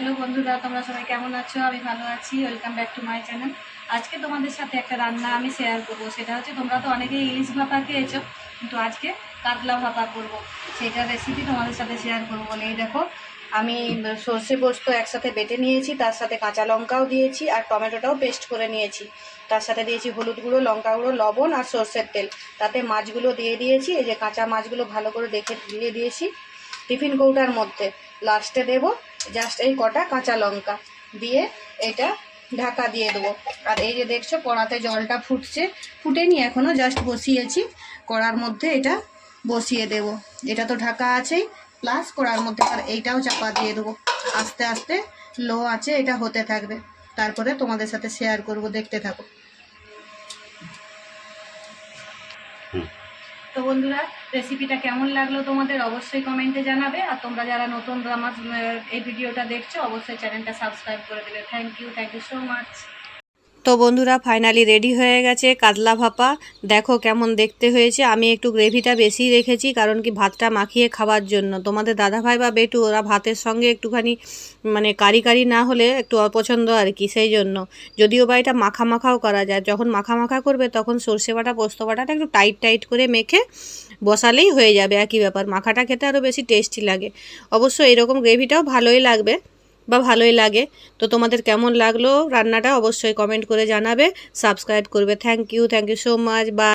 Hello বন্ধুরা, তোমরা সবাই কেমন আছো? আমি ভালো আছি। Welcome back to my channel আজকে তোমাদের সাথে একটা রান্না আমি শেয়ার করব। সেটা হচ্ছে, তোমরা তো অনেকেই ইলিশ ভাপা খেয়েছো, কিন্তু আজকে কাতলা ভাপা করব। সেটার রেসিপি তোমাদের সাথে শেয়ার করব বলে। এই দেখো, আমি সর্ষে পোস্ত একসাথে বেটে নিয়েছি, তার সাথে কাঁচা লঙ্কাও দিয়েছি, আর টমেটোটাও পেস্ট করে নিয়েছি। তার সাথে দিয়েছি হলুদ গুঁড়ো, লঙ্কা গুঁড়ো, লবণ আর সর্ষের তেল। তাতে মাছগুলো দিয়ে দিয়েছি, এই যে কাঁচা মাছগুলো ভালো করে দেখে দিয়ে দিয়েছি। টিফিন কৌটার মধ্যে। লাস্টে দেব জাস্ট এই কটা কাঁচা লঙ্কা দিয়ে এটা ঢাকা দিয়ে দেবো। আর এই যে দেখছ, কড়াতে জলটা ফুটছে। ফুটেনি এখনও জাস্ট বসিয়েছি। কড়ার মধ্যে এটা বসিয়ে দেব। এটা তো ঢাকা আছেই। প্লাস কড়ার মধ্যে আর এইটাও চাপা দিয়ে দেবো। আস্তে আস্তে লো আছে, এটা হতে থাকবে। তারপরে তোমাদের সাথে শেয়ার করব, দেখতে থাকো। তো বন্ধুরা রেসিপিটা কেমন লাগল তোমাদের অবশ্যই কমেন্টে জানাবে। আর তোমরা যারা নতুন আমার এই ভিডিওটা দেখছ, অবশ্যই চ্যানেলটা সাবস্ক্রাইব করে দেবে। Thank you thank you so much তো বন্ধুরা ফাইনালি রেডি হয়ে গেছে কাতলা ভাপা। দেখো কেমন দেখতে হয়েছে। আমি একটু গ্রেভিটা বেশি রেখেছি, কারণ কি ভাতটা মাখিয়ে খাওয়ার জন্য। তোমাদের দাদাভাই বা বেটু, ওরা ভাতের সঙ্গে একটুখানি মানে কারি কারি না হলে একটু অপছন্দ আর কি, সেই জন্য। যদিও বা এটা মাখা মাখাও করা যায়। যখন মাখা মাখা করবে তখন সর্ষে বাটা, পোস্ত বাটাটা একটু টাইট টাইট করে মেখে বসালেই হয়ে যাবে। একই ব্যাপার, মাখাটা খেতে আরও বেশি টেস্টি লাগে। অবশ্য এরকম গ্রেভিটাও ভালোই লাগবে। বা ভালোই লাগে। তো তোমাদের কেমন লাগল? রান্নাটা অবশ্যই কমেন্ট করে জানাবে। সাবস্ক্রাইব করবে। Thank you thank you so much বা